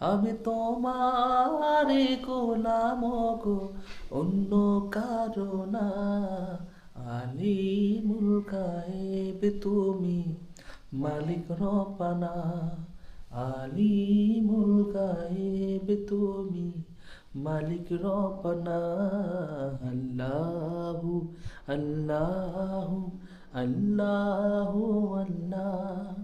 আমি তোমারে গোলাম গো, অন্য কারুনা আলী মুলকায়েব তুমি, মালিক রপানা আলী মুলকায়েব তুমি, মালিক রপনা আল্লাহু আল্লাহু আল্লাহু, আল্লাহ,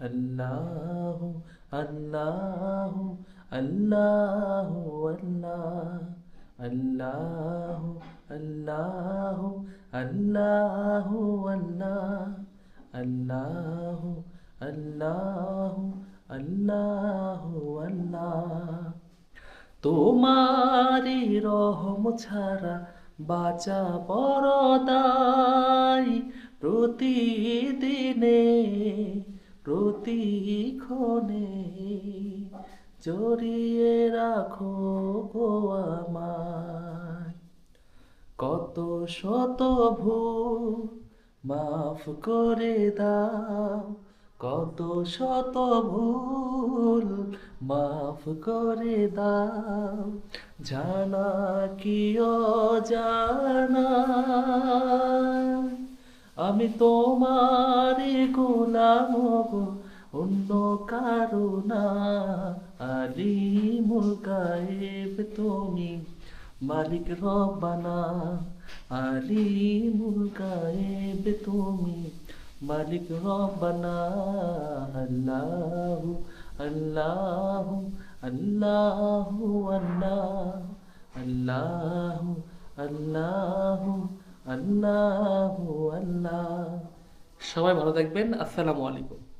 আল্লাহু আল্লাহু আল্লাহ আল্লাহু আল্লাহু আল্লাহ আল্লাহু আল্লাহু আল্লাহু আল্লাহু আল্লাহ তোমারি রহম ছাড়া বাঁচা বড়দাই প্রতিদিনে। প্রতিক্ষণে জড়িয়ে রাখো গো আমায়। কত শত ভুল মাফ করে দাও, কত শত ভুল মাফ করে দাও, জানা কি জানা আমি তোমার গোলাম গো, অন্য কারুনা আলী মুলকায়েব তুমি, মালিক রব্বানা। আলী মুলকায়েব তুমি, মালিক রব্বানা। আল্লাহু আল্লাহু আল্লাহু আল্লাহ। আল্লাহু আল্লাহু আল্লাহু আল্লাহ। সবাই ভালো থাকবেন। আসসালামু আলাইকুম।